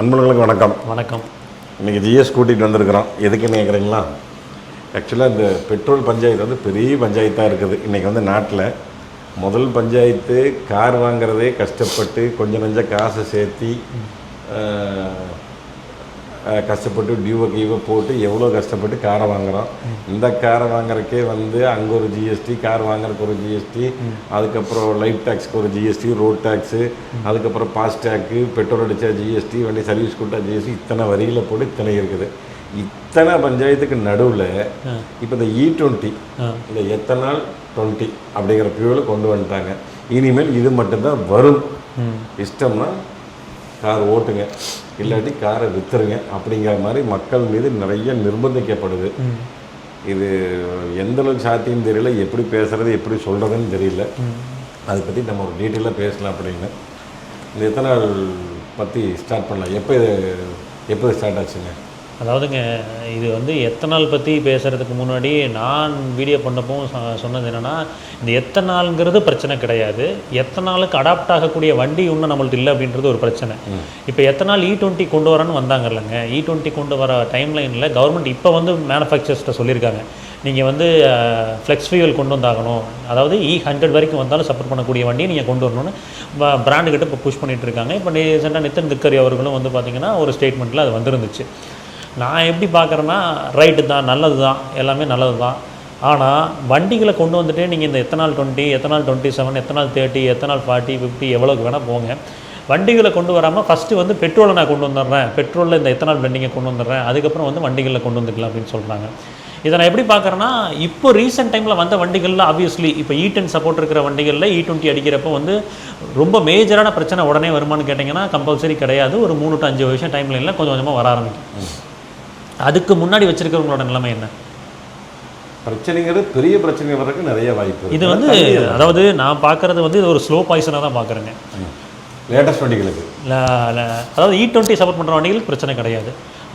அன்பர்களுக்கு வணக்கம். வணக்கம். இன்றைக்கி ஜிஎஸ் கூட்டிகிட்டு வந்திருக்கிறோம். எதுக்குன்னு கேட்குறீங்களா ஆக்சுவலாக இந்த பெட்ரோல் பஞ்சாயத்து வந்து பெரிய பஞ்சாயத்தாக இருக்குது. இன்றைக்கி வந்து நாட்டில் முதல் பஞ்சாயத்து கார் வாங்குறதே கஷ்டப்பட்டு கொஞ்சம் நஞ்சம் காசை சேர்த்தி கஷ்டப்பட்டு டியூவை கீவை போட்டு எவ்வளோ கஷ்டப்பட்டு காரை வாங்குறோம். இந்த காரை வாங்குறக்கே வந்து அங்கே ஒரு ஜிஎஸ்டி கார் வாங்குறதுக்கு ஒரு ஜிஎஸ்டி அதுக்கப்புறம் லைட் டேக்ஸ்க்கு ஒரு ஜிஎஸ்டி ரோட் டேக்ஸு அதுக்கப்புறம் ஃபாஸ்டேக்கு பெட்ரோல் அடித்தா ஜிஎஸ்டி வண்டி சர்வீஸ் கொடுத்தா ஜிஎஸ்டி இத்தனை வரிகளை போட்டு இத்தனை இருக்குது. இத்தனை பஞ்சாயத்துக்கு நடுவில் இப்போ இந்த இ டுவெண்ட்டி ஆ. இந்த எத்தனால் டுவெண்ட்டி அப்படிங்கிற பியூவில் கொண்டு வந்துட்டாங்க. இனிமேல் இது மட்டும்தான் வரும். இஷ்டம்னா கார் ஓட்டுங்க. இல்லாட்டி காரை விற்றுருங்க அப்படிங்கிற மாதிரி மக்கள் மீது நிறைய நிர்பந்திக்கப்படுது. இது எந்த அளவுக்கு சாத்தியம் தெரியல. எப்படி பேசுறது எப்படி சொல்கிறதுன்னு தெரியல. அதை பற்றி நம்ம ஒரு டீட்டெயிலாக பேசலாம் அப்படின்னு. இந்த எத்தனால் பற்றி ஸ்டார்ட் பண்ணலாம்? எப்போ இது எப்போ ஸ்டார்ட் ஆச்சுங்க? அதாவதுங்க இது வந்து எத்தனால் பற்றி பேசுகிறதுக்கு முன்னாடி நான் வீடியோ பண்ணப்போ சொ- சொன்னது என்னென்னா இந்த எத்தனால்ங்கிறது பிரச்சனை கிடையாது. எத்தனாலுக்கு அடாப்ட் ஆகக்கூடிய வண்டி இன்னும் நம்மள்ட்ட இல்லை அப்படின்றது ஒரு பிரச்சனை. இப்போ எத்தனால் இ டுவெண்ட்டி கொண்டு வரேன்னு வந்தாங்க இல்லைங்க இ டுவெண்ட்டி கொண்டு வர டைம்லைனில் கவர்மெண்ட் இப்போ வந்து மேனுஃபேக்சர்ஸ்ட்ட சொல்லியிருக்காங்க. நீங்கள் வந்து ஃப்ளெக்ஸ் ஃபியூவல் கொண்டு வந்தாகணும். அதாவது இ ஹண்ட்ரட் வரைக்கும் வந்தாலும் சப்போர்ட் பண்ணக்கூடிய வண்டியை நீங்கள் கொண்டு வரணும்னு பிராண்டு கிட்ட இப்போ புஷ் பண்ணிட்டு இருக்காங்க. இப்போ ரீசெண்டாக நிதின் கட்கரி அவர்களும் வந்து பார்த்தீங்கன்னா ஒரு ஸ்டேட்மெண்ட்டில் அது வந்துருந்துச்சு. நான் எப்படி பார்க்குறேன்னா ரைட்டு தான் நல்லது தான் எல்லாமே நல்லது தான். ஆனால் வண்டிகளை கொண்டு வந்துட்டு நீங்கள் இந்த ethanol twenty ethanol twenty seven ethanol thirty ethanol forty fifty எவ்வளோக்கு வேணால் போங்க. வண்டிகளை கொண்டு வராமல் ஃபஸ்ட்டு வந்து பெட்ரோலை நான் கொண்டு வந்துடுறேன். பெட்ரோலில் இந்த எத்தனால் பிளண்டிங்கை கொண்டு வந்துடுறேன். அதுக்கப்புறம் வந்து வண்டிகளில் கொண்டு வந்துக்கலாம் அப்படின்னு சொல்கிறாங்க இதை நான் எப்படி பார்க்குறேன்னா இப்போ ரீசெண்ட் டைமில் வந்த வண்டிகளில் ஆப்வியஸ்லி இப்போ இ டென் சப்போர்ட் இருக்கிற வண்டிகளில் இ e டுவெண்ட்டி அடிக்கிறப்போ வந்து ரொம்ப மேஜரான பிரச்சனை உடனே வருமானு கேட்டிங்கன்னா கம்பல்சரி கிடையாது. ஒரு மூணு டு அஞ்சு வருஷம் டைம்லைனில் கொஞ்சம் கொஞ்சமாக வர ஆரம்பிக்கும். அதுக்கு முன்னாடி வச்சிருக்கிறவங்களோட நிலைமை என்ன? பிரச்சனைங்கிறது பெரிய பிரச்சனை வர்றதுக்கு நிறைய வாய்ப்பு இது வந்து அதாவது நான் பார்க்குறது வந்து இது ஒரு ஸ்லோ பாய்சனாக தான் பார்க்குறேங்க. லேட்டஸ்ட் வண்டிகளுக்கு. அதாவது இ டுவெண்ட்டி சப்போர்ட் பண்ணுற வண்டிகளுக்கு பிரச்சனை கிடையாது.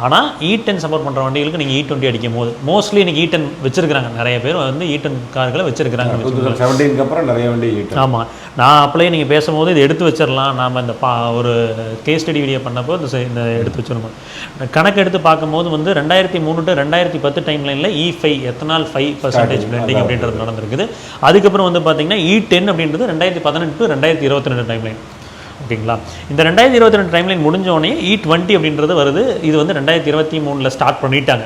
ஆனால் டென் சப்போர்ட் பண்ணுற வண்டிகளுக்கு நீங்கள் இ டுவெண்ட்டி அடிக்கும் போது மோஸ்ட்லி இன்னைக்கு இ டென் வச்சிருக்கிறாங்க. நிறைய பேர் வந்து இ டென் கார்களை வச்சிருக்கிறாங்க. செவன்டீனுக்கு அப்புறம் நிறைய வண்டி ஆமாம் நான் அப்பளே நீங்கள் பேசும்போது இது எடுத்து வச்சிடலாம் நாம் இந்த பா ஒரு கேஸ் ஸ்டடி வீடியோ பண்ணப்போ இந்த இந்த எடுத்து வச்சிருந்தோம் கணக்கு எடுத்து பார்க்கும்போது வந்து ரெண்டாயிரத்தி மூணு டு ரெண்டாயிரத்தி பத்து டைம் லைனில் E five ethanol five percentage blending அப்படின்றது நடந்திருக்குது. அதுக்கப்புறம் வந்து பார்த்தீங்கன்னா இ டென் அப்படின்றது ரெண்டாயிரத்தி பதினெட்டு டு ரெண்டாயிரத்தி இருபத்தி ரெண்டு டைம் லைன் ஓகேங்களா? இந்த ரெண்டாயிரத்தி இருபத்தி ரெண்டு டைம் லைன் முடிஞ்சோடனே இ e டுவெண்ட்டி அப்படின்றது வருது. இது வந்து ரெண்டாயிரத்தி இருபத்தி மூணில் ஸ்டார்ட் பண்ணிட்டாங்க.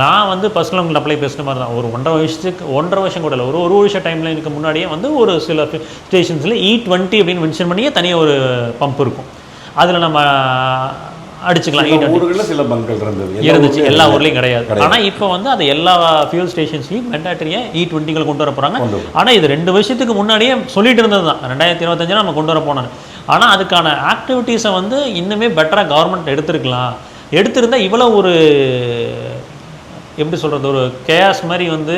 நான் வந்து பர்சனல் உங்களுக்கு அப்ளை பேசுன மாதிரி தான். ஒரு ஒன்றரை வருஷத்துக்கு ஒன்றரை வருஷம் கூட இல்லை ஒரு ஒரு வருஷம் டைம்லைனுக்கு முன்னாடியே வந்து ஒரு சில ஸ்டேஷன்ஸில் இ டுவெண்ட்டி அப்படின்னு மென்ஷன் பண்ணியே தனியாக ஒரு பம்ப் இருக்கும். அதில் நம்ம அடிச்சுக்கலாம் ஊர்களில் சில பங்கள் இருந்தது. இருந்துச்சு எல்லா. ஊர்லேயும் கிடையாது. ஆனால் இப்போ வந்து அது எல்லா ஃபியூல் ஸ்டேஷன்ஸ்லையும் மெண்டாட்டரியாக இ டுவெண்ட்டிகளை கொண்டு வர போகிறாங்க ஆனால் இது ரெண்டு வருஷத்துக்கு முன்னாடியே சொல்லிட்டு இருந்தது தான் ரெண்டாயிரத்தி இருபத்தஞ்சில் நம்ம கொண்டு வர போனோம் ஆனால் அதுக்கான ஆக்டிவிட்டீஸை வந்து இன்னுமே பெட்டராக கவர்மெண்ட் எடுத்திருக்கலாம். எடுத்திருந்தா இவ்வளோ ஒரு எப்படி சொல்கிறது ஒரு கேஸ் மாதிரி வந்து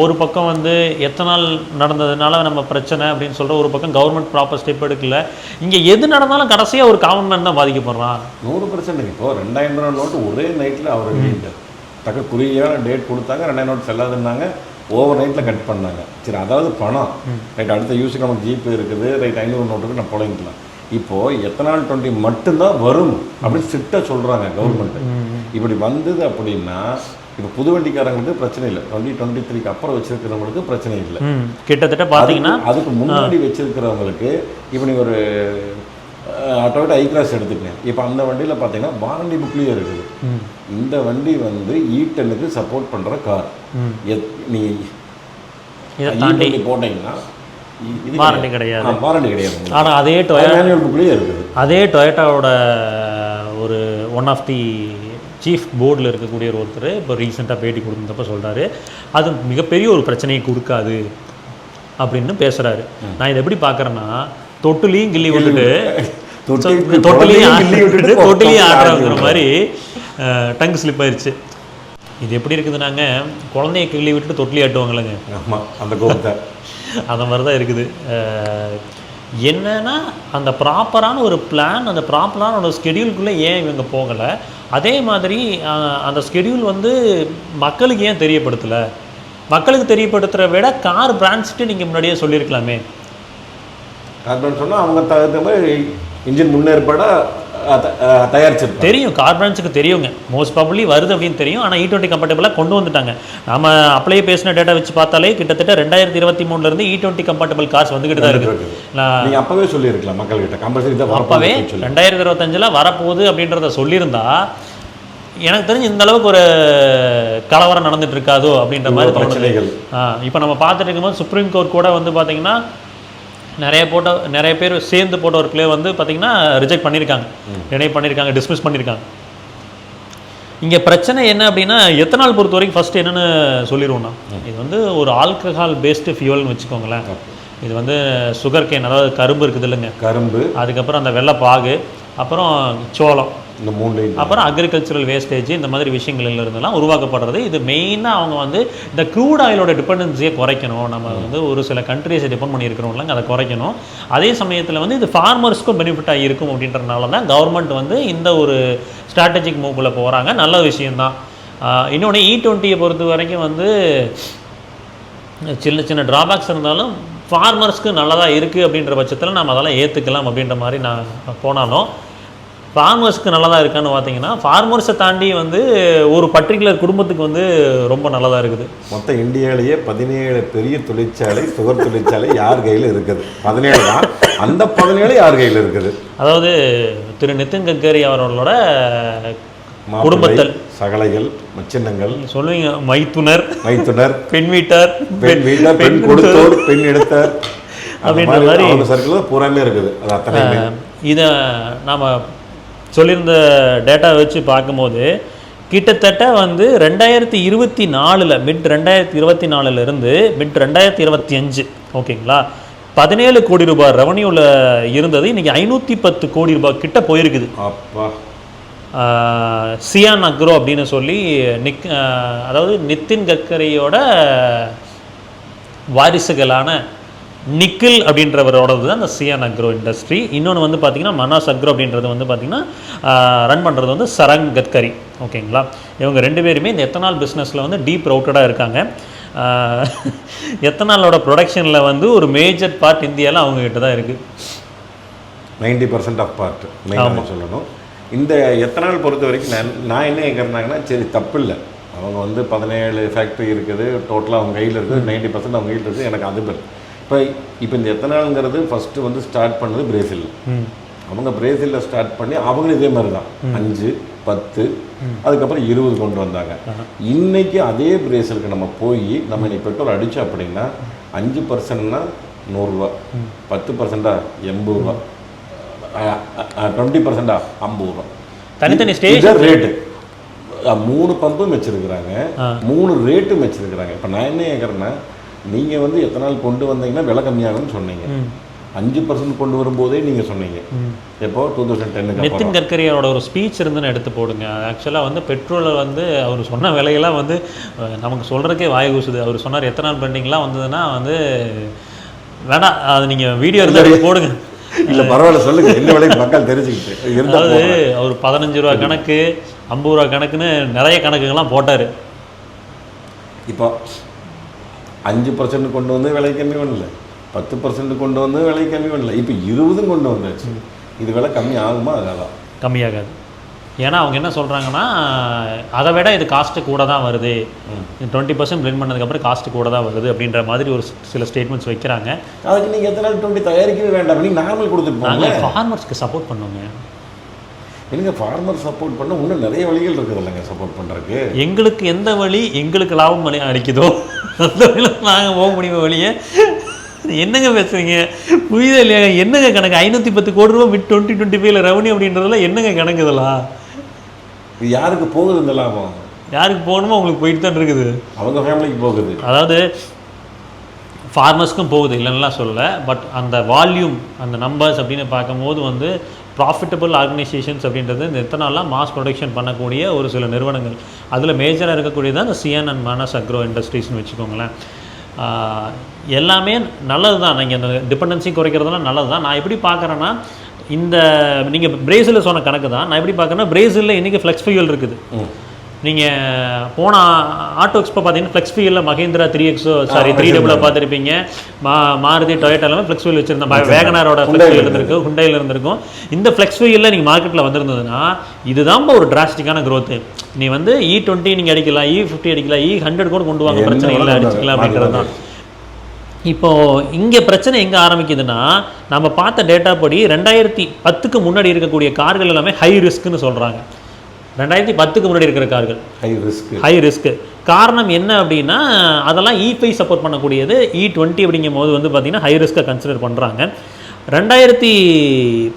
ஒரு பக்கம் வந்து எத்தனால் நடந்ததுனால நம்ம பிரச்சனை அப்படின்னு சொல்கிற ஒரு பக்கம் கவர்மெண்ட் ப்ராப்பர் ஸ்டெப் எடுக்கல. இங்கே எது நடந்தாலும் கடைசியாக ஒரு காமன் மேன் தான் பாதிக்கப்படுறான். நூறு பர்சன்ட் இப்போ ரெண்டாயிரம் ரூபா நோட்டு ஒரே நைட்டில் அவர் வெளியிட்டார் தக்க குறுகியான டேட் கொடுத்தாங்க ரெண்டாயிரம் நோட் செல்லாதுன்னாங்க ஓவர் நைட்டில் கட் பண்ணாங்க. சரி அதாவது பணம். ரைட் அடுத்த யூஸுக்கு நமக்கு ஜிபே இருக்குது. ரைட் ஐநூறு நோட்டுக்கு நான் புழங்கிக்கலாம் இப்போ எத்தனால் டுவெண்ட்டி மட்டும்தான் வரும் அப்படின்னு ஸ்ட்ரிக்டாக சொல்கிறாங்க கவர்மெண்ட் இப்படி வந்தது அப்படின்னா இப்போ புது வண்டிக்காரங்களுக்கு பிரச்சனை இல்லை. டுவெண்ட்டி டுவெண்ட்டி த்ரீக்கு அப்புறம் வச்சிருக்கிறவங்களுக்கு பிரச்சனை இல்லை. கிட்டத்தட்ட பார்த்தீங்கன்னா அதுக்கு- முன்னாடி வச்சிருக்கிறவங்களுக்கு இப்போ நீ ஒரு டொயோட்டா ஐ கிராஸ் எடுத்துக்கங்க. இப்போ அந்த வண்டியில் பார்த்தீங்கன்னா வாரண்டி புக்லேயே இருக்குது. இந்த வண்டி வந்து இ டென்னுக்கு சப்போர்ட் பண்ணுற கார் ம். எத் நீ இதை இ போட்டீங்கன்னா வாரண்டி கிடையாது. வாரண்டி கிடையாது. ஆனால் அதே டொய மேனுவல் புக்லேயே இருக்குது. அதே டொயட்டாவோட ஒரு ஒன் ஆஃப் தி சீஃப் போர்டில் இருக்கக்கூடிய ஒரு ஒருத்தர் இப்போ ரீசெண்டாக பேட்டி கொடுத்தப்ப சொல்கிறாரு அது மிகப்பெரிய ஒரு பிரச்சனையை கொடுக்காது அப்படின்னு பேசுகிறாரு நான் இதை எப்படி பார்க்குறேன்னா தொட்டுலையும் கிள்ளி விட்டுட்டு தொட்டிலையும் தொட்டிலையும் ஆடுறங்கிற ஆடி மாதிரி டங் ஸ்லிப் ஆயிடுச்சு இது எப்படி இருக்குதுனாங்க குழந்தைய கிள்ளி விட்டுட்டு தொட்டிலி ஆட்டுவாங்களேங்க ஆமாம் அந்த கோபத்தை. அந்த மாதிரி தான் இருக்குது என்னன்னா அந்த ப்ராப்பரான ஒரு பிளான் அந்த ப்ராப்பரான ஒரு ஸ்கெடியூலுக்குள்ளே ஏன் இவங்க போகலை? அதே மாதிரி அந்த ஸ்கெடியூல் வந்து மக்களுக்கு ஏன் தெரியப்படுத்தலை? மக்களுக்கு தெரியப்படுத்துகிற விட கார் பிராண்ட்ஸ்ட்டு நீங்கள் முன்னாடியே சொல்லியிருக்கலாமே. கார்பன் சொன்னால் அவங்க தகுந்த மாதிரி இன்ஜின் முன்னேற்பாடாக தயாரிச்சிருப்பாங்க. தெரியும் கார்பரன்ஸுக்கு தெரியுங்க. மோஸ்ட் ப்ராபப்ளி வருது அப்படின்னு தெரியும். ஆனால் இ டுவெண்ட்டி கம்பேட்டபிளாக கொண்டு வந்துட்டாங்க. நம்ம அப்படியே பேசின டேட்டா வச்சு பார்த்தாலே கிட்டத்தட்ட ரெண்டாயிரத்தி இருபத்தி மூணுலேருந்து இ டுவெண்ட்டி கம்பேட்டபிள் கார்ஸ் வந்துக்கிட்டு தான் இருக்குது. நான் அப்பவே சொல்லியிருக்கலாம் மக்கள்கிட்ட. கம்பல்சரி தான் அப்போவே ரெண்டாயிரத்தி இருபத்தஞ்சில் வரப்போகுது அப்படின்றத சொல்லியிருந்தா எனக்கு தெரிஞ்சு இந்த அளவுக்கு ஒரு கலவரம் நடந்துட்டு இருக்காதோ அப்படின்ற மாதிரி பிரச்சனைகள். இப்போ நம்ம பார்த்துட்டு இருக்கும்போது சுப்ரீம் கோர்ட் கூட வந்து பார்த்தீங்கன்னா நிறைய போட்ட நிறைய பேர் சேர்ந்து போட்ட ஒரு ப்ளே வந்து பார்த்தீங்கன்னா ரிஜெக்ட் பண்ணியிருக்காங்க டினை பண்ணியிருக்காங்க டிஸ்மிஸ் பண்ணியிருக்காங்க இங்கே பிரச்சனை என்ன அப்படின்னா எத்தனால் பொறுத்த வரைக்கும் ஃபஸ்ட்டு என்னென்னு சொல்லிடுவோம்னா இது வந்து ஒரு ஆல்கஹால் பேஸ்டு ஃபியூவல்னு வச்சுக்கோங்களேன். இது வந்து சுகர் கேன் அதாவது கரும்பு இருக்குது இல்லைங்க கரும்பு. அதுக்கப்புறம் அந்த வெள்ளைப்பாகு அப்புறம் சோளம். இந்த மூணுலையும் அப்புறம் அக்ரிகல்ச்சரல் வேஸ்டேஜ் இந்த மாதிரி விஷயங்கள்ல இருந்தெல்லாம் உருவாக்கப்படுறது. இது மெயினாக அவங்க வந்து இந்த க்ரூட் ஆயிலோட டிபெண்டன்சியை குறைக்கணும். நம்ம வந்து ஒரு சில கண்ட்ரீஸை டிபெண்ட் பண்ணியிருக்கிறோம்லங்க அதை குறைக்கணும். அதே சமயத்தில் வந்து இது ஃபார்மர்ஸ்க்கும் பெனிஃபிட்டாக இருக்கும் அப்படின்றனால தான் கவர்மெண்ட் வந்து இந்த ஒரு ஸ்ட்ராட்டஜிக் மூவ்க்குள்ளே போகிறாங்க நல்ல விஷயம்தான். இன்னொன்று இ டுவெண்ட்டியை பொறுத்த வரைக்கும் வந்து சின்ன சின்ன ட்ராபேக்ஸ் இருந்தாலும் ஃபார்மர்ஸ்க்கு நல்லதாக இருக்குது அப்படின்ற பட்சத்தில் நம்ம அதெல்லாம் ஏற்றுக்கலாம் அப்படின்ற மாதிரி நான் போனாலும். ஃபார்மர்ஸ்க்கு நல்லதாக இருக்கான்னு பார்த்தீங்கன்னா ஃபார்மர்ஸை தாண்டி வந்து ஒரு பர்டிகுலர் குடும்பத்துக்கு வந்து ரொம்ப நல்லதாக இருக்குது. மொத்தம் இந்தியாவிலேயே பதினேழு பெரிய தொழிற்சாலை சுகர் தொழிற்சாலை யார் கையில் இருக்குது? பதினேழு தான். அந்த பதினேழு யார் கையில் இருக்குது? அதாவது திரு நிதின் கட்கரி அவர்களோட குடும்பத்தல். சகலைகள் மச்சின்னங்கள். சொல்லுவீங்க மைத்துனர். மைத்துனர். பெண் வீட்டார். பெண் வீட்டார் பெண் கொடுத்தோர். பெண் எடுத்தார். அப்படின்ற மாதிரி சர்க்கிள் பூராமே இருக்குது. அது அத்தனை இதை நாம் சொல்லியிருந்த டேட்டா வச்சு பார்க்கும்போது கிட்டத்தட்ட வந்து ரெண்டாயிரத்தி இருபத்தி நாலில் மிட் ரெண்டாயிரத்தி இருபத்தி நாலுலேருந்து மிட் ரெண்டாயிரத்தி இருபத்தி அஞ்சு ஓகேங்களா பதினேழு கோடி ரூபாய் ரெவன்யூவில் இருந்தது. இன்னைக்கு ஐநூற்றி பத்து கோடி ரூபாய் கிட்ட போயிருக்குது. அப்பா. சியான் அக்ரோ அப்படின்னு சொல்லி நிக் அதாவது நிதின் கட்கரியோட வாரிசுகளான நிக்கில் அப்படின்றவரோடது தான் அந்த சியான் அக்ரோ இண்டஸ்ட்ரி இன்னொன்று வந்து பார்த்திங்கன்னா மனாஸ் அக்ரோ அப்படின்றது வந்து பார்த்திங்கன்னா ரன் பண்ணுறது வந்து சரங் கட்கரி. ஓகேங்களா? இவங்க ரெண்டு பேருமே இந்த எத்தனால் பிஸ்னஸில் வந்து டீப் ரவுட்டடாக இருக்காங்க. எத்தனாலோட ப்ரொடக்ஷனில் வந்து ஒரு மேஜர் பார்ட் இந்தியாவில் அவங்கக்கிட்ட தான் இருக்குது நைன்டி பர்சன்ட் ஆஃப் பார்ட் மெயினாக சொல்லணும். இந்த எத்தனால் பொறுத்த வரைக்கும் நான் நான் என்ன கேட்குறாங்கன்னா சரி தப்பு இல்லை. அவங்க வந்து பதினேழு ஃபேக்ட்ரி இருக்குது. டோட்டலாக அவங்க கையில் இருக்குது நைன்டி பர்சன்ட் அவங்க கையில் இருக்குது எனக்கு அது பெரு. இப்போ இப்போ இந்த எத்தனால்ங்கிறது ஃபஸ்ட்டு வந்து ஸ்டார்ட் பண்ணது பிரேசில் அவங்க பிரேசிலில் ஸ்டார்ட் பண்ணி அவங்களும் இதே மாதிரி தான் அஞ்சு பத்து அதுக்கப்புறம் இருபது கொண்டு வந்தாங்க. இன்னைக்கு அதே பிரேசிலுக்கு நம்ம போய் நம்ம இன்னைக்கு பெட்ரோல் அடித்தோம் அப்படின்னா அஞ்சு பர்சன்ட்னா நூறுரூவா பத்து பர்சன்டா எண்பது ரூபா டுவெண்ட்டி பர்சன்டா ஐம்பது ரூபா. தனித்தனி இதான் ரேட்டு மூணு பம்பும் வச்சிருக்கிறாங்க. மூணு ரேட்டும் வச்சிருக்கிறாங்க. இப்போ நான் என்ன கேட்குறேன்னா நீங்கள் வந்து எத்தனால் கொண்டு வந்தீங்கன்னா விலை கம்மியாகும்னு சொன்னீங்க. அஞ்சு பர்சன்ட் கொண்டு வரும்போதே நீங்கள் சொன்னீங்க. எப்போ? டூ தௌசண்ட் டென்னுக்கு நிதின் கட்கரியோட ஒரு ஸ்பீச் இருந்துன்னு எடுத்து போடுங்க. ஆக்சுவலாக வந்து பெட்ரோலை வந்து அவர் சொன்ன விலையெல்லாம் வந்து நமக்கு சொல்கிறதுக்கே வாய் கூசுது. அவர் சொன்னார் எத்தனை நாள் பெண்டிங்லாம் வந்ததுன்னா வந்து வேணாம் அது நீங்கள் வீடியோ இருந்தால் போடுங்க. இல்ல பரவாயில்ல சொல்லுங்க. என்ன விலைக்கு மக்கள் தெரிஞ்சுக்கிட்டு அதாவது. அவர் பதினஞ்சு ரூபா கணக்கு ஐம்பது ரூபா கணக்குன்னு நிறைய கணக்குகள்லாம் போட்டார். இப்போ அஞ்சு பர்சன்ட் கொண்டு வந்து விலை கம்மி பண்ணல பத்து பர்சன்ட் கொண்டு வந்து விலை கம்மி பண்ணல இப்போ இருபதும் கொண்டு வந்தாச்சு. இது விலை கம்மி ஆகுமா? அதான் கம்மியாகாது. ஏன்னா அவங்க என்ன சொல்கிறாங்கன்னா அதை விட இது காஸ்ட்டு கூட தான் வருது. டுவெண்ட்டி பர்சன்ட் பிளெண்ட் பண்ணதுக்கப்புறம் காஸ்ட்டு கூட தான் வருது அப்படின்ற மாதிரி ஒரு சில ஸ்டேட்மெண்ட்ஸ் வைக்கிறாங்க. அதுக்கு நீங்க எத்தனை டுவெண்ட்டி தயாரிக்கவே வேண்டாம். நீங்க நார்மல் கொடுத்துட்டு போங்க. நாங்கள் ஃபார்மர்ஸ்க்கு சப்போர்ட் பண்ணுவோங்க எனக்கு ஃபார்மர் சப்போர்ட் பண்ண இன்னும் நிறைய வழிகள் இருக்குது இல்லைங்க சப்போர்ட் பண்றதுக்கு? எங்களுக்கு எந்த வழி எங்களுக்கு லாபம் வழி அளிக்குதோ அந்த வழியில் நாங்கள் போக முடியுமோ வழியே என்னங்க பேசுறீங்க? புரியுதா இல்லையா? என்னங்க கணக்கு? ஐநூற்றி பத்து கோடி ரூபா விட் டுவெண்ட்டி டுவெண்ட்டி ஃபைவ்ல ரெவன்யூ அப்படின்றதுல என்னங்க கணக்கு இதெல்லாம்? இது யாருக்கு போகுது இந்த லாபம்? யாருக்கு போகணுமோ அவங்களுக்கு போயிட்டு தான் இருக்குது. அவங்க ஃபேமிலிக்கு போகுது. அதாவது ஃபார்மர்ஸ்க்கும் போகுது இல்லைன்னா சொல்லல பட் அந்த வால்யூம் அந்த நம்பர்ஸ் அப்படின்னு பார்க்கும்போது வந்து ப்ராஃபிட்டபிள் ஆர்கனைசேஷன்ஸ் அப்படின்றது இந்த எத்தனாலாம் மாஸ் ப்ரொடக்ஷன் பண்ணக்கூடிய ஒரு சில நிறுவனங்கள். அதில் மேஜராக இருக்கக்கூடியது அந்த சிஎன் அண்ட் மானஸ் அக்ரோ இண்டஸ்ட்ரீஸ்னு வச்சுக்கோங்களேன். எல்லாமே நல்லது தான் நீங்கள் இந்த டிபெண்டன்சி குறைக்கிறதுலாம் நல்லது தான் நான் எப்படி பார்க்குறேன்னா இந்த நீங்கள் பிரேசிலில் சொன்ன கணக்கு தான் நான் எப்படி பார்க்குறேன்னா பிரேசிலில் இன்றைக்கி ஃப்ளெக்ஸ் ஃபியூல் இருக்குது. நீங்கள் போன ஆட்டோ எக்ஸ்போ பார்த்தீங்கன்னா ஃப்ளெக்ஸ் ஃபீல்டில் Mahindra three Exo sorry three டபுளில் பார்த்துருப்பீங்க. மா மாருதி டொயேட்டா எல்லாமே ஃப்ளெக்ஸ் ஃபீல் வச்சிருந்தேன். வேகனாரோட ஃப்ளெக்ஸ் ஃபீல் இருந்திருக்கு ஹுண்டையில் இருந்திருக்கும். இந்த ஃப்ளெக்ஸ் ஃபீல்டில் நீங்கள் மார்க்கெட்டில் வந்திருந்ததுன்னா இதுதான் ஒரு டிராஸ்டிக்கான growth. நீ வந்து இ டுவெண்ட்டி நீங்கள் அடிக்கலாம் இ ஃபிஃப்டி அடிக்கலாம் இ ஹண்ட்ரட் கூட கொண்டு வாங்க பிரச்சனை இல்லை அடிச்சுக்கலாம் அப்படின்றது தான். இப்போ இங்கே பிரச்சனை எங்கே ஆரம்பிக்குதுன்னா நம்ம பார்த்த டேட்டா படி ரெண்டாயிரத்தி பத்துக்கு முன்னாடி இருக்கக்கூடிய கார்கள் எல்லாமே ஹை ரிஸ்க்னு சொல்கிறாங்க ரெண்டாயிரத்தி பத்துக்கு முன்னாடி இருக்கிற கார்கள். ஹை ரிஸ்க் ஹை ரிஸ்க் காரணம் என்ன அப்படின்னா அதெல்லாம் இ ஃபைவ் சப்போர்ட் பண்ணக்கூடியது இ டுவெண்ட்டி அப்படிங்கும் போது வந்து பார்த்தீங்கன்னா ஹை ரிஸ்க்கை கன்சிடர் பண்ணுறாங்க ரெண்டாயிரத்தி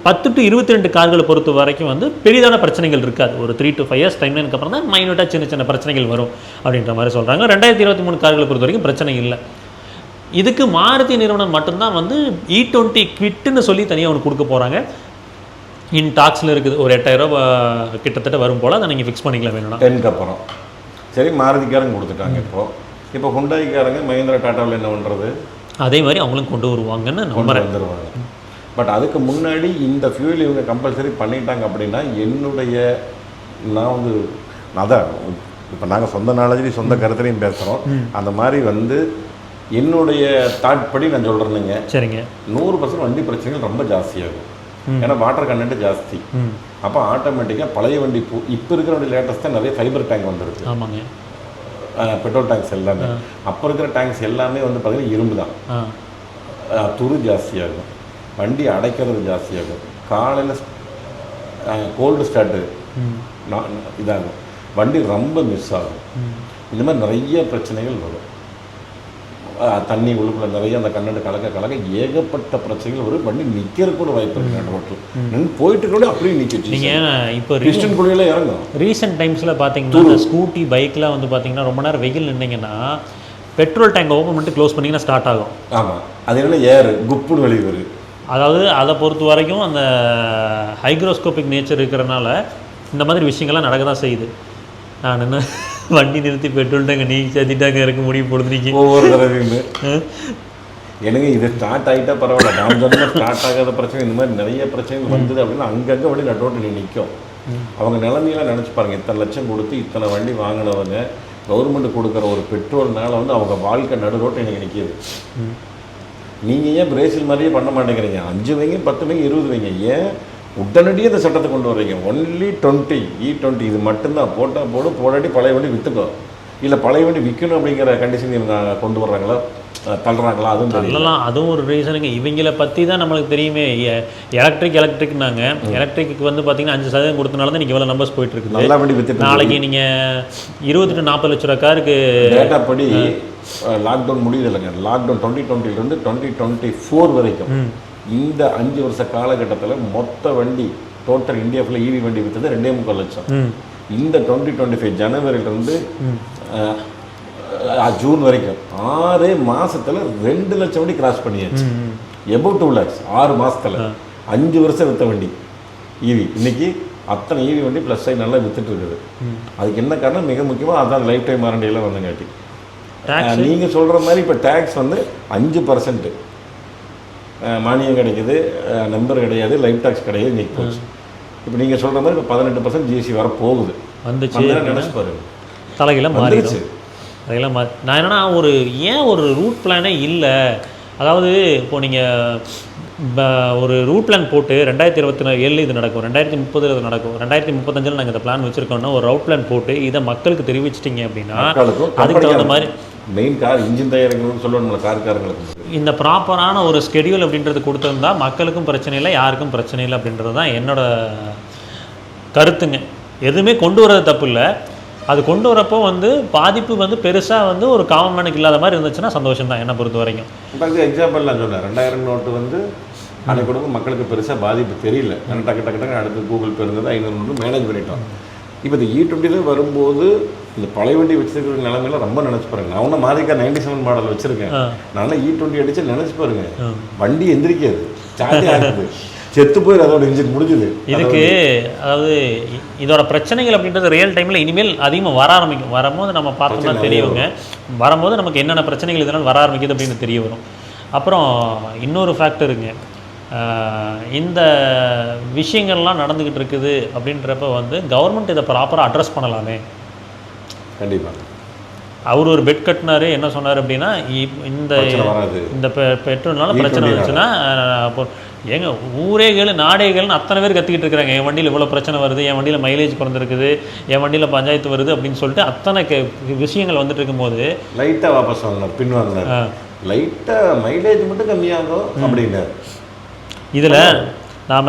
பத்து டு இருபத்தி ரெண்டு கார்களை பொறுத்த வரைக்கும் வந்து பெரிதான பிரச்சனைகள் இருக்காது. ஒரு த்ரீ டு ஃபைவ் இயர்ஸ் டைம்லைனுக்கு அப்புறம் தான் மைனூட்டாக சின்ன சின்ன பிரச்சனைகள் வரும் அப்படின்ற மாதிரி சொல்கிறாங்க ரெண்டாயிரத்தி இருபத்தி மூணு கார்களை பொறுத்த வரைக்கும் பிரச்சனை இல்லை. இதுக்கு மாருதி நிறுவனம் மட்டும்தான் வந்து இ டுவெண்ட்டி குவிட்டுன்னு சொல்லி தனியாக ஒன்று கொடுக்க போகிறாங்க இன் டாக்ஸில் இருக்குது ஒரு எட்டாயிரம் ரூபாய் கிட்டத்தட்ட வரும் போல். அதை நீங்கள் ஃபிக்ஸ் பண்ணிக்கலாம் வேணும்னா. டென்க்கு அப்புறம். சரி மாருதிக்காரங்க கொடுத்துட்டாங்க இப்போ. இப்போ ஹுண்டாய்க்காரங்க மஹேந்திரா டாட்டாவில் என்ன பண்ணுறது அதே மாதிரி அவங்களும் கொண்டு வருவாங்கன்னு நம்புறேன். வந்துடுவாங்க பட் அதுக்கு முன்னாடி இந்த ஃபியூல் இவங்க கம்பல்சரி பண்ணிட்டாங்க அப்படின்னா என்னுடைய நான் வந்து அதான் இப்போ நாங்கள் சொந்த நாலேஜ்லையும் சொந்த கருத்துலையும் பேசுகிறோம் அந்த மாதிரி வந்து என்னுடைய தாட் படி நான் சொல்கிறேனுங்க சரிங்க. நூறு பர்சன்ட் வண்டி பிரச்சனைகள் ரொம்ப ஜாஸ்தியாகும். ஏன்னா வாட்டர் கண்டென்ட் ஜாஸ்தி. அப்போ ஆட்டோமேட்டிக்காக பழைய வண்டி பூ இப்போ இருக்கிற வண்டி லேட்டஸ்ட்டாக நிறைய ஃபைபர் டேங்க் வந்துருக்கு. ஆமாங்க. பெட்ரோல் டேங்க்ஸ் எல்லாமே. அப்போ இருக்கிற டேங்க்ஸ் எல்லாமே வந்து பார்த்தீங்கன்னா இரும்பு தான். துரு ஜாஸ்தியாகும். வண்டி அடைக்கிறது ஜாஸ்தியாகும். காலையில் கோல்டு ஸ்டார்ட்டு இதாகும். வண்டி ரொம்ப மிஸ் ஆகும். இந்த மாதிரி நிறைய பிரச்சனைகள் வரும். தண்ணி உள்ளுக்குள்ள நிறைய அந்த கண்ணாடி கலக்க கலக்க ஏகப்பட்ட பிரச்சனைகள் வரும். வண்டி நிற்கிறது கூட வாய்ப்பு இருக்கு அந்த ரோட்டில் நின்று போயிட்டு கூட அப்படியே நிற்கிச்சு நீங்கள் இப்போ கிறிஸ்டன் குழியில இறங்கும் ரீசெண்ட் டைம்ஸில் பார்த்தீங்கன்னா ஸ்கூட்டி பைக்லாம் வந்து பார்த்தீங்கன்னா ரொம்ப நேரம் வெயில் நின்னீங்கன்னா பெட்ரோல் டேங்க் ஓப்பன் பண்ணிட்டு க்ளோஸ் பண்ணிங்கன்னா ஸ்டார்ட் ஆகும். ஆமாம் அது என்ன ஏறு குப்புன்னு வெளியே வருது அதாவது அதை பொறுத்த வரைக்கும் அந்த ஹைக்ரோஸ்கோபிக் நேச்சர் இருக்கிறனால இந்த மாதிரி விஷயங்கள்லாம் நடக்க தான் செய்யுது. நான் என்ன வண்டி நிறுத்தி பெட்ரோல் டேங்க் நீ சத்திட்டாங்க இருக்க முடியும் பொழுதுனிக்கு ஒவ்வொரு தடவையுமே. எனக்கு இது ஸ்டார்ட் ஆகிட்டா பரவாயில்ல. நான் சொன்ன ஸ்டார்ட் ஆகாத பிரச்சனை இந்த மாதிரி நிறைய பிரச்சனைகள் வந்தது அப்படின்னா அங்கங்கே வண்டி நட்டோட்டு நீ நிற்கும் அவங்க நிலைமையெல்லாம் நினச்சி பாருங்க. இத்தனை லட்சம் கொடுத்து இத்தனை வண்டி வாங்கினவங்க கவர்மெண்ட் கொடுக்குற ஒரு பெட்ரோல்னால வந்து அவங்க வாழ்க்கை நடு ரோட்டை எனக்கு நிற்கிது நீங்கள் ஏன் பிரேசில் மாதிரியே பண்ண மாட்டேங்கிறீங்க? அஞ்சு வைங்க பத்து வைங்க இருபது வைங்க. ஏன் உடனடியே இந்த சட்டத்தை கொண்டு வர்றீங்க. ஒன்லி டுவெண்ட்டி இ டுவெண்ட்டி இது மட்டும்தான். போட்டால் போடும் போடாட்டி பழைய வண்டி விற்றுக்கோ இல்லை பழைய வண்டி விற்கணும் அப்படிங்கிற கண்டிஷன் இவங்க கொண்டு வர்றாங்களா? தள்ளுறாங்களா? அதுவும் அதெல்லாம் அதுவும் ஒரு ரீசனுங்க இவங்கள பற்றி தான் நம்மளுக்கு தெரியுமே. எலக்ட்ரிக் எலக்ட்ரிக்னாங்க எலக்ட்ரிக்கு வந்து பார்த்தீங்கன்னா அஞ்சு சதவீதம் கொடுத்தனால தான் எவ்வளோ நம்பர்ஸ் போயிட்டு இருக்குது. நல்லா வண்டி வித்துட்டு நாளைக்கு நீங்கள் இருபது டு நாற்பது லட்ச ரூபா காருக்கு டேட்டா படி லாக்டவுன் முடியுது இல்லைங்க. லாக்டவுன் டுவெண்ட்டி டுவெண்ட்டிலேருந்து டுவெண்ட்டி டுவெண்ட்டி ஃபோர் வரைக்கும். இந்த அஞ்சு வருஷ காலகட்டத்தில் மொத்த வண்டி டோட்டல் இந்தியா ஃபுல்லாக ஈவி வண்டி விற்றது ரெண்டே முக்கால் லட்சம். இந்த டுவெண்ட்டி டுவெண்ட்டி ஃபைவ் ஜனவரியிலேருந்து ஜூன் வரைக்கும் ஆறே மாசத்துல ரெண்டு லட்சம் வண்டி கிராஸ் பண்ணியாச்சு. ம் எபோவ் டூ லேக்ஸ் ஆறு மாசத்துல. அஞ்சு வருஷம் வித்த வண்டி ஈவி இன்னைக்கு அத்தனை ஈவி வண்டி ப்ளஸ் ஆகி நல்லா வித்துட்டு இருக்குது. அதுக்கு என்ன காரணம்? மிக முக்கியமாக அதான் லைஃப் டைம் வாரண்டியெல்லாம் வந்தங்காட்டி. Tax? நீங்க சொல்ற மாதிரி இப்போ டேக்ஸ் வந்து அஞ்சு பர்சன்ட் மானியம் கிடைக்குது நம்பர் கிடையாது லைஃப் டேக்ஸ் கிடையாது இன்னைக்கு போச்சு. இப்போ நீங்க சொல்ற மாதிரி இப்போ பதினெட்டு பர்சன்ட் ஜிஎஸ்டி வர போகுது வந்துச்சு நினைச்சு பாருங்க. வந்துருச்சு மாறிடும். அதெல்லாம் மாறி நான் என்னன்னா ஒரு ஏன் ஒரு ரூட் பிளானே இல்லை? அதாவது இப்போ நீங்கள் ஒரு ரூட் பிளான் போட்டு ரெண்டாயிரத்தி இருபத்தி ஏழு இது நடக்கும் ரெண்டாயிரத்தி முப்பதுல இது நடக்கும் ரெண்டாயிரத்தி முப்பத்தஞ்சில் நாங்கள் இந்த பிளான் வச்சுருக்கோம்னா ஒரு ரவுட் பிளான் போட்டு இதை மக்களுக்கு தெரிவிச்சிட்டிங்க அப்படின்னா அதுக்கு தகுந்த மாதிரி மெயின் கார் இன்ஜின் தயாரிக்கணும்னு சொல்லணும்ல கார்காரங்களுக்கு இந்த ப்ராப்பரான ஒரு ஸ்கெடியூல் அப்படின்றது கொடுத்துருந்தா மக்களுக்கும் பிரச்சனை இல்லை யாருக்கும் பிரச்சனை இல்லை அப்படின்றது தான் என்னோட கருத்துங்க. எதுவுமே கொண்டு வர்றது தப்பு இல்லை. அது கொண்டு வரப்போ வந்து பாதிப்பு வந்து பெருசாக வந்து ஒரு காமன் மேனுக்கு இல்லாத மாதிரி இருந்துச்சுன்னா சந்தோஷம் தான் என்னை பொறுத்த வரைக்கும். இப்போ எக்ஸாம்பிள் நான் சொன்னேன். ரெண்டாயிரம் நோட்டு வந்து அன்னைக்கு கொடுக்கும் மக்களுக்கு பெருசாக பாதிப்பு தெரியல. டக்கு டக்கு டக்கு அடுத்து கூகுள் பே இருந்தது ஐநூறு நோட்டு மேனேஜ் பண்ணிட்டோம். இப்போ இந்த இ டுவெண்ட்டில வரும்போது இந்த பழைய வண்டி வச்சிருக்கிற நிலைமையில ரொம்ப நினச்சி பாருங்க. நான் ஒன்றும் மாறிக்கா நைன்டி செவன் மாடல் வச்சிருக்கேன். நல்லா இ டுவெண்ட்டி அடிச்சு நினச்சி பாருங்க. வண்டி எந்திரிக்காது. சார்ஜ் ஆகுது. செத்து போயிரு அதோட இன்ஜின் முடிஞ்சுது. இதுக்கு அதாவது இதோட பிரச்சனைகள் அப்படின்றது ரியல் டைமில் இனிமேல் அதிகமாக வர ஆரம்பிக்கும். வரும்போது நம்ம பார்த்தோம்னா தெரியவங்க வரும்போது நமக்கு என்னென்ன பிரச்சனைகள் இதனால் வர ஆரம்பிக்குது அப்படின்னு தெரிய வரும். அப்புறம் இன்னொரு ஃபேக்டருங்க இந்த விஷயங்கள்லாம் நடந்துக்கிட்டு இருக்குது அப்படின்றப்ப வந்து கவர்மெண்ட் இதை ப்ராப்பராக அட்ரஸ் பண்ணலாமே. கண்டிப்பாக அவர் ஒரு பெட் கட்டினாரு என்ன சொன்னார் அப்படின்னா இந்த இந்த பெட்ரோல்னால பிரச்சனை E20 வந்துச்சுன்னா ஏங்க ஊரே கேளு நாடே கேளுன்னு அத்தனை பேர் கத்திக்கிட்டு இருக்கிறாங்க. என் வண்டியில் இவ்வளோ பிரச்சனை வருது என் வண்டியில் மைலேஜ் குறைஞ்சிருக்குது என் வண்டியில் பஞ்சாயத்து வருது அப்படின்னு சொல்லிட்டு அத்தனை விஷயங்கள் வந்துட்டு இருக்கும்போது லைட்டாக வாபஸ் வாங்கினார் பின் வாங்கினார். லைட்டாக மைலேஜ் மட்டும் கம்மியாகும் அப்படின்னாரு. இதில் நாம்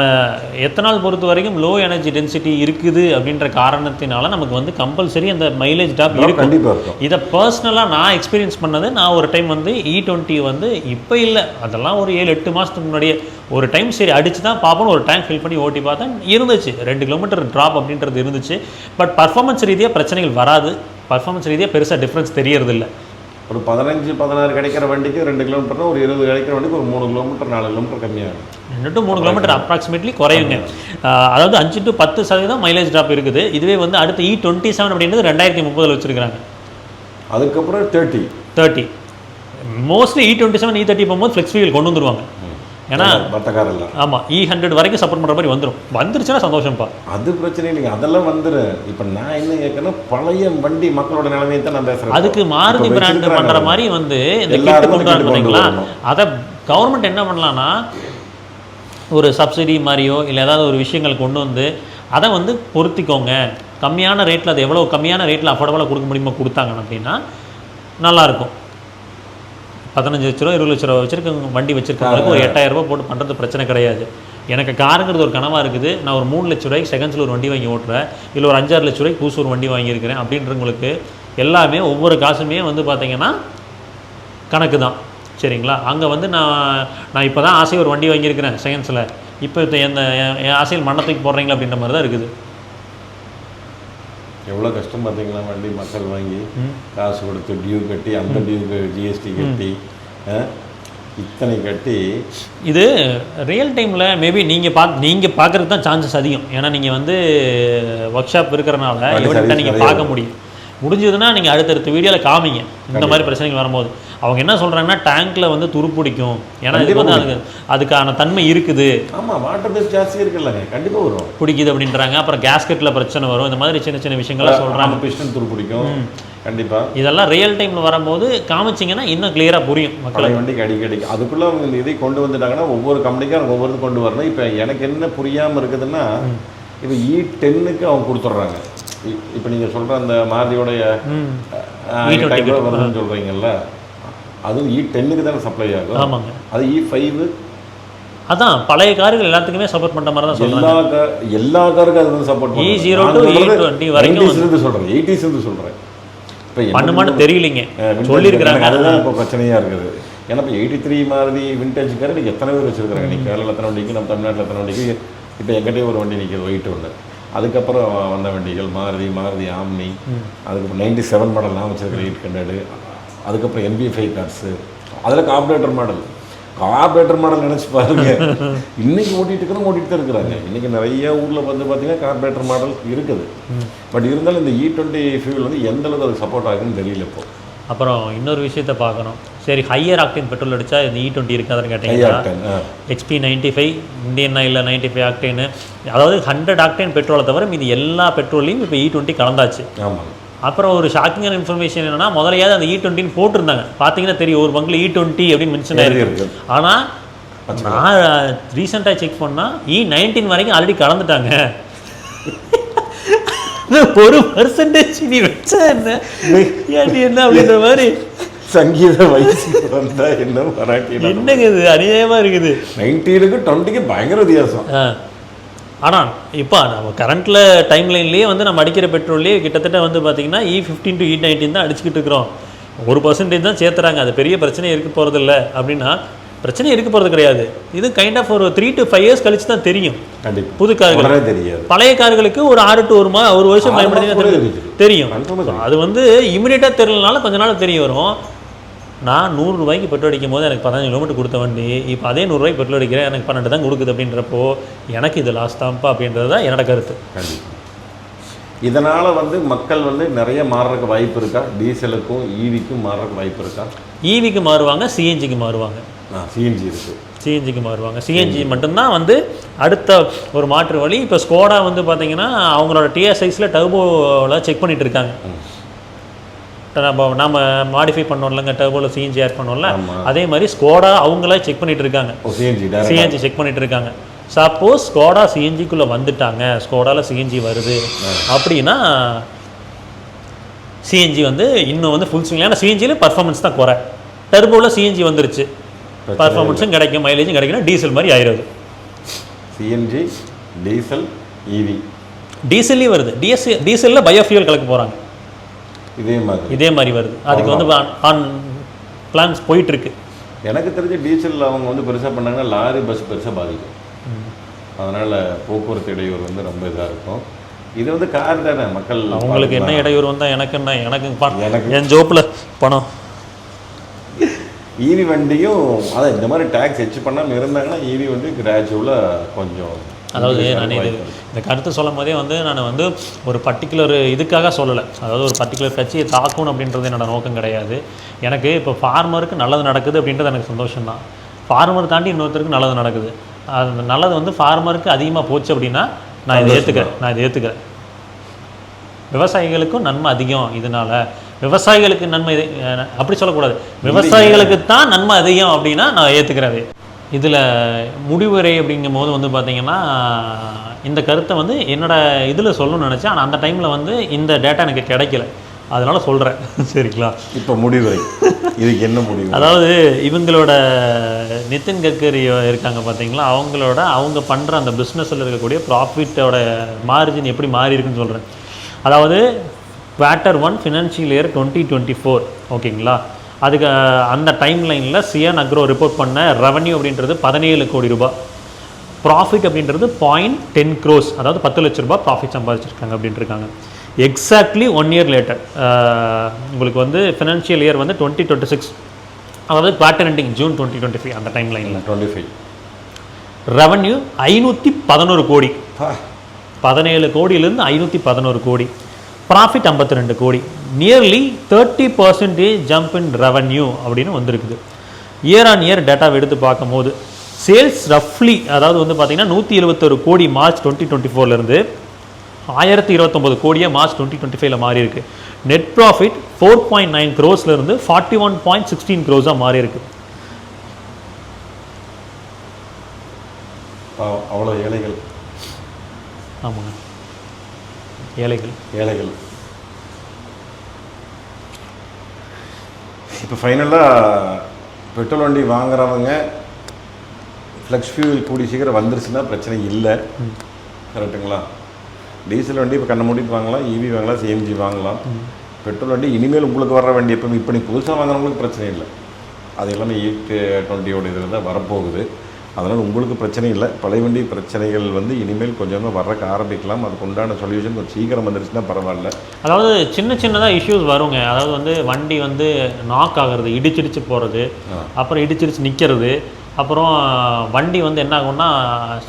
எத்தனால் பொறுத்த வரைக்கும் லோ எனர்ஜி டென்சிட்டி இருக்குது அப்படின்ற காரணத்தினால நமக்கு வந்து கம்பல்சரி அந்த மைலேஜ் டாப் இருக்கும். கண்டிப்பாக இதை பர்சனலாக நான் எக்ஸ்பீரியன்ஸ் பண்ணது நான் ஒரு டைம் வந்து இ டுவெண்ட்டி வந்து இப்போ இல்லை. அதெல்லாம் ஒரு ஏழு எட்டு மாதத்துக்கு முன்னாடியே ஒரு டைம் சரி அடிச்சு தான் பார்ப்போம் ஒரு டைம் ஃபில் பண்ணி ஓட்டி பார்த்தேன் இருந்துச்சு. ரெண்டு கிலோமீட்டர் ட்ராப் அப்படின்றது இருந்துச்சு. பட் பர்ஃபார்மன்ஸ் ரீதியாக பிரச்சனைகள் வராது. பர்ஃபார்மன்ஸ் ரீதியாக பெருசாக டிஃப்ரென்ஸ் தெரியறதில்ல. ஒரு பதினஞ்சு பதினாறு கிடைக்கிற வண்டிக்கு ரெண்டு கிலோமீட்டர்னா ஒரு இருபது கிடைக்கிற வண்டிக்கு ஒரு மூணு கிலோமீட்டர் நாலு கிலோமீட்டர் கம்மியாகும். ரெண்டு டு மூணு கிலோமீட்டர் அப்ராக்சிமேட்லி குறையுங்க. அதாவது அஞ்சு டு பத்து சதவீதம் மைலேஜ் ட்ராப் இருக்குது. இதுவே வந்து அடுத்து இ டுவெண்ட்டி செவன் அப்படின்றது ரெண்டாயிரத்தி முப்பதில் வச்சிருக்காங்க அதுக்கப்புறம் thirty thirty mostly E twenty seven E thirty போகும்போது ஃப்ளெக்ஸ் வீல் கொண்டு வந்துருவாங்க. ஏன்னா எல்லாம் ஆமாம் இ ஹண்ட்ரட் வரைக்கும் சப்போர்ட் பண்ணுற மாதிரி வந்துடும் வந்துருச்சுன்னா சந்தோஷம்ப்பா. அது பிரச்சனை இல்லைங்க. அதெல்லாம் வந்துரு. இப்போ நான் என்ன கேட்கணும் பழைய வண்டி மக்களோட நிலைமையை தான் நான் பேசுறேன். அதுக்கு மாருதி பிராண்ட். பண்ணுற மாதிரி வந்து இந்த கிட்டு கொண்டு kit வர கொண்டு பண்ணீங்களா வரணும். அதை கவர்மெண்ட் என்ன பண்ணலான்னா ஒரு சப்சிடி மாதிரியோ இல்லை ஏதாவது ஒரு விஷயங்கள் கொண்டு வந்து அதை வந்து பொருத்திக்கோங்க. கம்மியான ரேட்டில் அது எவ்வளோ கம்மியான ரேட்டில் அஃபோர்டபுளாக கொடுக்க முடியுமோ கொடுத்தாங்க அப்படின்னா நல்லாயிருக்கும் பதினஞ்சு லட்ச ரூபா இருபது லட்ச ரூபா வச்சிருக்கவங்க வண்டி வச்சிருக்கவங்களுக்கு ஒரு எட்டாயிரம் ரூபாய் போட்டு பண்ணுறது பிரச்சனை கிடையாது. எனக்கு காருங்கிறது ஒரு கனவாக இருக்குது. நான் ஒரு மூணு லட்ச ரூபாய்க்கு செகண்ட்ஸில் ஒரு வண்டி வாங்கி ஓட்டுறேன். இல்லை ஒரு அஞ்சாறு லட்ச ரூபாய்க்கு புதுசு ஒரு வண்டி வாங்கியிருக்கிறேன் அப்படின்றவங்களுக்கு எல்லாமே ஒவ்வொரு காசுமே வந்து பார்த்தீங்கன்னா கணக்கு தான். சரிங்களா? அங்கே வந்து நான் நான் இப்போ தான் ஆசை ஒரு வண்டி வாங்கியிருக்கிறேன் செகண்ட்ஸில். இப்போ இந்த எந்த என் ஆசையில் மண்ணை தூக்கி போடுறீங்களா அப்படின்ற மாதிரி தான் இருக்குது. எவ்வளோ கஷ்டம் பார்த்தீங்களா? வண்டி மக்கள் வாங்கி. காசு கொடுத்து டியூ கட்டி அந்த டியூக்கு ஜிஎஸ்டி கட்டி இத்தனை கட்டி. இது ரியல் டைமில் மேபி நீங்கள் பா நீங்கள் பார்க்குறது தான் சான்சஸ் அதிகம். ஏன்னா நீங்கள் வந்து ஒர்க் ஷாப் இருக்கிறனால நீங்கள் பார்க்க முடியும். முடிஞ்சதுன்னா நீங்கள் அடுத்தடுத்த வீடியோவில் காமிங்க. இந்த மாதிரி பிரச்சனைகள் வரும்போது. அவங்க என்ன சொல்கிறாங்கன்னா டேங்க்ல வந்து துருப்பிடிக்கும் ஏன்னா இது வந்து அதுக்கு அதுக்கான தன்மை இருக்குது. ஆமாம் வாட்டர் பேஸ் ஜாஸ்தி இருக்குல்லங்க கண்டிப்பாக வரும். பிடிக்குது அப்படின்றாங்க. அப்புறம் கேஸ்கெட்டில் பிரச்சனை வரும். இந்த மாதிரி சின்ன சின்ன விஷயங்கள்லாம் சொல்கிறாங்க பிஸ்டன் துரு பிடிக்கும். கண்டிப்பாக இதெல்லாம் ரியல் டைமில் வரும்போது காமிச்சிங்கன்னா இன்னும் கிளியராக புரியும் பழைய வண்டிக்கு அடிக்கடி அதுக்குள்ளே அவங்க இதை கொண்டு வந்துட்டாங்கன்னா ஒவ்வொரு கம்பெனிக்கும் ஒவ்வொரு கொண்டு வரணும். இப்போ எனக்கு என்ன புரியாமல் இருக்குதுன்னா இப்போ இ டென்னுக்கு அவங்க கொடுத்துட்றாங்க. இப்போ நீங்கள் சொல்கிற அந்த மாருதியோடைய டைம் வருதுன்னு சொல்கிறீங்கல்ல அதுவும் இ டென்னுக்கு தானே சப்ளை ஆகும். ஆமாங்க. அது இ ஃபைவ் அதான் பழைய கார்கள் எல்லாத்துக்குமே சப்போர்ட் பண்ணுற மாதிரி தான் சொல்கிறாங்க எல்லா கார் எல்லா காருக்கும் அது வந்து சப்போர்ட் E0 to E20 வரைக்கும் இருந்து சொல்கிறேன் எயிட்டிஸ் இருந்து சொல்கிறேன் இப்போ பண்ணுமான்னு தெரியலைங்க. சொல்லியிருக்கிறாங்க. அதுதான் இப்போ பிரச்சனையாக இருக்குது. ஏன்னா இப்போ எயிட்டி த்ரீ மாதிரி விண்டேஜ் கார் எத்தனை பேர் வச்சிருக்காங்க இன்னைக்கு கேரளா எத்தனை வண்டிக்கு நம்ம தமிழ்நாட்டில் எத்தனை வண்டிக்கு இப்போ எங்கிட்டே ஒரு வண்டி நிற்கிது ஒயிட் ஒன்று அதுக்கப்புறம் வந்த வண்டிகள் மாருதி மாருதி ஆம்னி அதுக்கப்புறம் நைன்டி செவன் மாடல் நான் வச்சிருக்கிறேன் எயிட் ஹண்ட்ரடு அதுக்கப்புறம் எம்பி ஃபைவ் கார்ஸு அதில் கார்பரேட்டர் மாடல் கார்பரேட்டர் மாடல் நினச்சி பாருங்க. இன்னைக்கு ஓட்டிட்டு இருக்கிறோம் ஓட்டிட்டு தான் இருக்கிறாங்க. இன்னைக்கு நிறைய ஊரில் வந்து பார்த்தீங்கன்னா கார்பரேட்டர் மாடல் இருக்குது. பட் இருந்தாலும் இந்த இ டுவெண்ட்டி ஃபியூல் வந்து எந்த அளவுக்கு அதுக்கு சப்போர்ட் ஆகுதுன்னு தெரியல இப்போ. அப்புறம் இன்னொரு விஷயத்த பார்க்கணும். சரி ஹையர் ஆக்டின் பெட்ரோல் அடிச்சா இந்த இ டுவெண்ட்டி இருக்காதுன்னு கேட்டீங்கன்னா ஹெச்பி நைன்ட்டி ஃபைவ் இந்தியன் இல்லை நைன்ட்டி ஃபைவ் ஆக்டேனு அதாவது ஹண்ட்ரட் ஆக்டேன் பெட்ரோலை தவிர மீதி எல்லா பெட்ரோலையும் இப்போ இ டுவெண்ட்டி கலந்தாச்சு. அப்புறம் ஒரு ஷாக்கிங்கான இன்ஃபர்மேஷன் என்னன்னா முதலையாவது அந்த இ டுவெண்ட்டின்னு போட்டிருந்தாங்க. பார்த்தீங்கன்னா தெரியும் ஒரு பங்கில் இ டுவெண்ட்டி அப்படின்னு மென்ஷன் ஆயிருக்கு. ஆனால் நான் ரீசெண்டாக செக் பண்ணால் இ நைன்டீன் வரைக்கும் ஆல்ரெடி கலந்துட்டாங்க. ஒரு பர்சன்டேஜ் நீ வச்சா என்ன? என்ன அப்படின்ற மாதிரி? சங்கீத வயசு வந்தா என்ன மராட்டி என்னங்க இது? அநியாயமாக இருக்குது. நைன்டீனுக்கு டுவெண்ட்டிக்கு பயங்கர வித்தியாசம். ஆனால் இப்போ நம்ம கரண்ட்டில் டைம் லைன்லேயே வந்து நம்ம அடிக்கிற பெட்ரோல்லேயே கிட்டத்தட்ட வந்து பார்த்தீங்கன்னா E fifteen to E nineteen தான் அடிச்சுக்கிட்டு இருக்கிறோம். ஒரு பர்சன்டேஜ் தான் சேர்த்துறாங்க. அது பெரிய பிரச்சனை இருக்க போகிறதில்ல அப்படின்னா பிரச்சனை இருக்க போகிறது கிடையாது. இது கைண்ட் ஆஃப் ஒரு த்ரீ டு ஃபைவ் இயர்ஸ் கழிச்சு தான் தெரியும். புது கார்கள் தெரியாது. பழைய கார்களுக்கு ஒரு ஆறு டு ஒரு மா ஒரு வருஷம் கூட தெரியும். தெரியும். அது வந்து இமிடியேட்டாக தெரியலனால கொஞ்ச நாள் தெரிய வரும். நான் நூறு ரூபாய்க்கு பெட்ரோல் அடிக்கும் போது எனக்கு பதினஞ்சு கிலோமீட்டர் கொடுத்த வண்டி இப்போ அதே நூறுரூவாய்க்கு பெட்ரோல் அடிக்கிறேன் எனக்கு பன்னெண்டு தான் கொடுக்குது அப்படின்றப்போ எனக்கு இது லாஸ்ட் தான்ப்பா அப்படின்றது தான் என்னோட கருத்து. கண்டிப்பா. இதனால வந்து மக்கள் வந்து நிறைய மாறுறதுக்கு வாய்ப்பு இருக்கா? டீசலுக்கும் ஈவிக்கும் மாறுறதுக்கு வாய்ப்பு இருக்கா? ஈவிக்கு மாறுவாங்க சிஎன்ஜிக்கு மாறுவாங்க. சிஎன்ஜி இருக்கு. சிஎன்ஜிக்கு மாறுவாங்க. சிஎன்ஜி மட்டும்தான் வந்து அடுத்த ஒரு மாற்று வழி. இப்போ ஸ்கோடா வந்து பார்த்தீங்கன்னா அவங்களோட டிஎஸ் சைஸில் டர்போவில் செக் பண்ணிட்டு இருக்காங்க. நம்ம நாம மாடிஃபை பண்ணோம்லங்க டர்போவில் சிஎன்ஜி ஆட் பண்ணோம்ல. அதே மாதிரி ஸ்கோடா அவங்களே செக் பண்ணிட்டு இருக்காங்க. சிஎன்ஜி செக் பண்ணிட்டு இருக்காங்க. சப்போஸ் ஸ்கோடா சிஎன்ஜிக்குள்ளே வந்துட்டாங்க ஸ்கோடாவில் சிஎன்ஜி வருது. அப்படின்னா சிஎன்ஜி வந்து இன்னும் வந்து ஃபுல் ஸ்விங் ஏன்னா சிஎன்ஜியில் பர்ஃபார்மன்ஸ் தான் குறை. டர்போவில் சிஎன்ஜி வந்துருச்சு. பர்ஃபார்மன்ஸும் கிடைக்கும் மைலேஜும் கிடைக்கும் டீசல் மாதிரி ஆயிடுது. சிஎன்ஜி டீசல் இவி டீசல்லையும் வருது. டிஎஸ் டீசலில் பயோஃபியூல் கலக்க போகிறாங்க இதே மாதிரி. இதே மாதிரி வருது. அதுக்கு வந்து ஆன் பிளான்ஸ் போயிட்டு இருக்கு எனக்கு தெரிஞ்ச டீசல் அவங்க வந்து பெருசாக பண்ணாங்கன்னா லாரி பஸ் பெருசாக பாதிக்கும். அதனால் போக்குவரத்து இடையூறு வந்து ரொம்ப இதாக இருக்கும். இது வந்து கார் தானே? மக்கள் அவங்களுக்கு என்ன இடையூறு வந்தால் எனக்கு என்ன? எனக்கு எனக்கு- என் ஜோப்பில் பணம். ஈவி வண்டியும் அதான் இந்த மாதிரி டேக்ஸ் எச்சு பண்ணாமல் இருந்தாங்கன்னா ஈவி வந்து கிராஜுவலாக கொஞ்சம் அதாவது நான் இது இந்த கருத்து சொல்லும் போதே வந்து நான் வந்து ஒரு பர்டிகுலர் இதுக்காக சொல்லலை. அதாவது ஒரு பர்டிகுலர் கட்சியை தாக்கணும் அப்படின்றது என்னோட நோக்கம் கிடையாது. எனக்கு இப்போ ஃபார்மருக்கு நல்லது நடக்குது அப்படின்றது எனக்கு சந்தோஷம் தான் ஃபார்மர் தாண்டி இன்னொருத்தருக்கு நல்லது நடக்குது. அது நல்லது வந்து ஃபார்மருக்கு அதிகமாக போச்சு அப்படின்னா நான் இதை ஏற்றுக்கிறேன் நான் இதை ஏற்றுக்கிறேன் விவசாயிகளுக்கும் நன்மை அதிகம் இதனால. விவசாயிகளுக்கு நன்மை அப்படி சொல்லக்கூடாது. விவசாயிகளுக்கு தான் நன்மை அதிகம் அப்படின்னா நான் ஏற்றுக்கிறேன் இதில் முடிவுரை அப்படிங்கும் போது வந்து பார்த்தீங்கன்னா இந்த கருத்தை வந்து என்னோட இதில் சொல்லணும்னு நினச்சேன். ஆனால் அந்த டைமில் வந்து இந்த டேட்டா எனக்கு கிடைக்கல. அதனால சொல்கிறேன் சரிங்களா? இப்போ முடிவுரை. இதுக்கு என்ன முடிவு அதாவது இவங்களோட நிதின் கட்கரி இருக்காங்க பார்த்தீங்களா அவங்களோட அவங்க பண்ணுற அந்த பிஸ்னஸில் இருக்கக்கூடிய ப்ராஃபிட்டோட மார்ஜின் எப்படி மாறி இருக்குன்னு சொல்கிறேன் அதாவது quarter one financial year twenty twenty four ஓகேங்களா அதுக்கு அந்த டைம் லைனில் சியான் அக்ரோ ரிப்போர்ட் பண்ண ரெவன்யூ அப்படின்றது பதினேழு கோடி ரூபாய் ப்ராஃபிட் அப்படின்றது பாயிண்ட் டென் க்ரோஸ் அதாவது பத்து லட்ச ரூபாய் ப்ராஃபிட் சம்பாதிச்சிருக்காங்க அப்படின்ட்டு இருக்காங்க எக்ஸாக்ட்லி ஒன் இயர் லேட்டர் உங்களுக்கு வந்து ஃபினான்ஷியல் இயர் வந்து டுவெண்ட்டி டுவெண்ட்டி சிக்ஸ் அதாவது quarter ending June twenty twenty five அந்த டைம் லைனில் டுவெண்ட்டி ஃபைவ் ரெவன்யூ ஐநூற்றி பதினோரு கோடி. பதினேழு கோடியிலேருந்து ஐநூற்றி பதினோரு கோடி. ப்ராஃபிட் ஐம்பத்தி ரெண்டு கோடி. Nearly thirty percentage jump in revenue அப்படின்னு வந்திருக்குது. இயர் ஆன் இயர் டேட்டாவை எடுத்து பார்க்கும்போது சேல்ஸ் ரஃப்லி அதாவது வந்து பார்த்தீங்கன்னா நூற்றி எழுபத்தொரு கோடி மார்ச் டுவெண்ட்டி டுவெண்ட்டி ஃபோர்லேருந்து ஆயிரத்தி இருபத்தொம்பது கோடியே மார்ச் டுவெண்ட்டி டுவெண்ட்டி ஃபைவ்ல மாறி இருக்கு net profit four point nine க்ரோஸ்லேருந்து forty one point sixteen க்ரோஸாக மாறி இருக்கு அவ்வளோ ஏழைகள். ஆமாங்க. ஏழைகள். ஏழைகள். இப்போ ஃபைனலாக பெட்ரோல் வண்டி வாங்குறவங்க ஃப்ளெக்ஸ் ஃபியூல் கூடி சீக்கிரம் வந்துருச்சுன்னா பிரச்சனை இல்லை. கரெக்டுங்களா டீசல் வண்டி இப்போ கண்ணை மூடிட்டு வாங்கலாம் இவி வாங்கலாம் சிஎம்ஜி வாங்கலாம். பெட்ரோல் வண்டி இனிமேல் உங்களுக்கு வர வண்டி எப்போ இப்போ நீ புதுசாக வாங்குறவங்களுக்கு பிரச்சனை இல்லை. அது எல்லாமே e எயிட் டுவெண்ட்டியோட இதில் தான் வரப்போகுது. அதனால் உங்களுக்கு பிரச்சனை இல்லை. பழைய வண்டி பிரச்சனைகள் வந்து இனிமேல் கொஞ்சம் வர்றக்க ஆரம்பிக்கலாம். அதுக்கு உண்டான சொல்யூஷன் கொஞ்சம் சீக்கிரம் வந்துருச்சுன்னா பரவாயில்ல. அதாவது சின்ன சின்னதாக இஷ்யூஸ் வருங்க. அதாவது வந்து வண்டி வந்து நாக் ஆகுறது இடிச்சிடிச்சு போகிறது. அப்புறம் இடிச்சிடிச்சு நிற்கிறது அப்புறம் வண்டி வந்து என்ன ஆகும்னா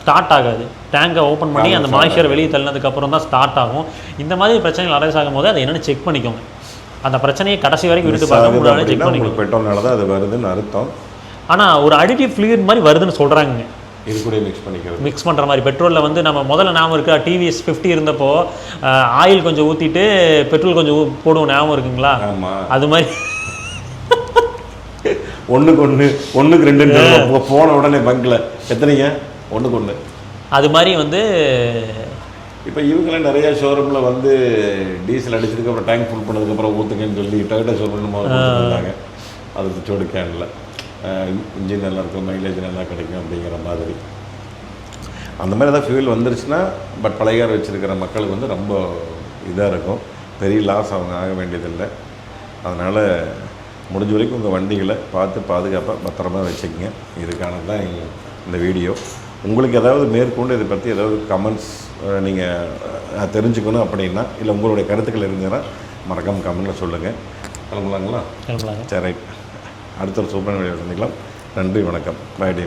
ஸ்டார்ட் ஆகாது. டேங்கை ஓப்பன் பண்ணி அந்த மாய்ச்சர் வெளியே தள்ளினதுக்கு அப்புறம் தான் ஸ்டார்ட் ஆகும். இந்த மாதிரி பிரச்சனைகள் அரைஸ் ஆகும்போது அதை என்னென்னு செக் பண்ணிக்கோங்க. அந்த பிரச்சனையை கடைசி வரைக்கும் விட்டு பார்க்க முடியாது செக் பண்ணிக்கோங்க. பெட்ரோல்னால தான் அது வருதுன்னு அர்த்தம். ஆனால் ஒரு அடிட்டிவ் ஃப்ளூயிட் மாதிரி வருதுன்னு சொல்கிறாங்க இது கூட மிக்ஸ் பண்ணிக்கிறது. மிக்ஸ் பண்ணுற மாதிரி. பெட்ரோலில் வந்து நம்ம முதல்ல ஞாபகம் இருக்கா? டிவிஎஸ் ஃபிஃப்டி இருந்தப்போ ஆயில் கொஞ்சம் ஊற்றிட்டு பெட்ரோல் கொஞ்சம் போடுவோம் ஞாபகம் இருக்குங்களா? அது மாதிரி. ஒன்றுக்கு ஒன்று ஒன்றுக்கு ரெண்டு போன உடனே பங்கில். எத்தனைங்க? ஒன்றுக்கு ஒன்று அது மாதிரி வந்து இப்போ இவங்களாம் நிறைய ஷோரூமில் வந்து டீசல் அடிச்சதுக்கு அப்புறம் டேங்க் ஃபுல் பண்ணதுக்கப்புறம் ஊற்றுங்கன்னு சொல்லி டொயோட்டா ஷோரூம் கொடுத்துருந்தாங்க அது சோடு கேனில் இன்ஜின் நல்லா இருக்கும் மைலேஜ் நல்லா கிடைக்கும் அப்படிங்கிற மாதிரி. அந்த மாதிரி ஏதாவது ஃபியூல் வந்துருச்சுன்னா பட் பழைய கார் வச்சுருக்கிற மக்களுக்கு வந்து ரொம்ப இதாக இருக்கும். பெரிய லாஸ் அவங்க ஆக வேண்டியதில்லை. அதனால் முடிஞ்ச வரைக்கும் உங்கள் வண்டிகளை பார்த்து பாதுகாப்பாக பத்திரமா வச்சுக்கங்க. இதுக்கானது தான் இந்த வீடியோ உங்களுக்கு ஏதாவது மேற்கொண்டு இதை பற்றி ஏதாவது கமெண்ட்ஸ் நீங்கள் தெரிஞ்சுக்கணும் அப்படின்னா இல்லை உங்களுடைய கருத்துக்கள் இருந்ததுன்னா மறக்காம கமெண்ட்டில் சொல்லுங்கள் கிளம்பலாங்களா? கிளம்பலாங்க. சரி ரைட். அடுத்த ஒரு சூப்பரான வீடியோ சந்திக்கலாம். நன்றி வணக்கம். By day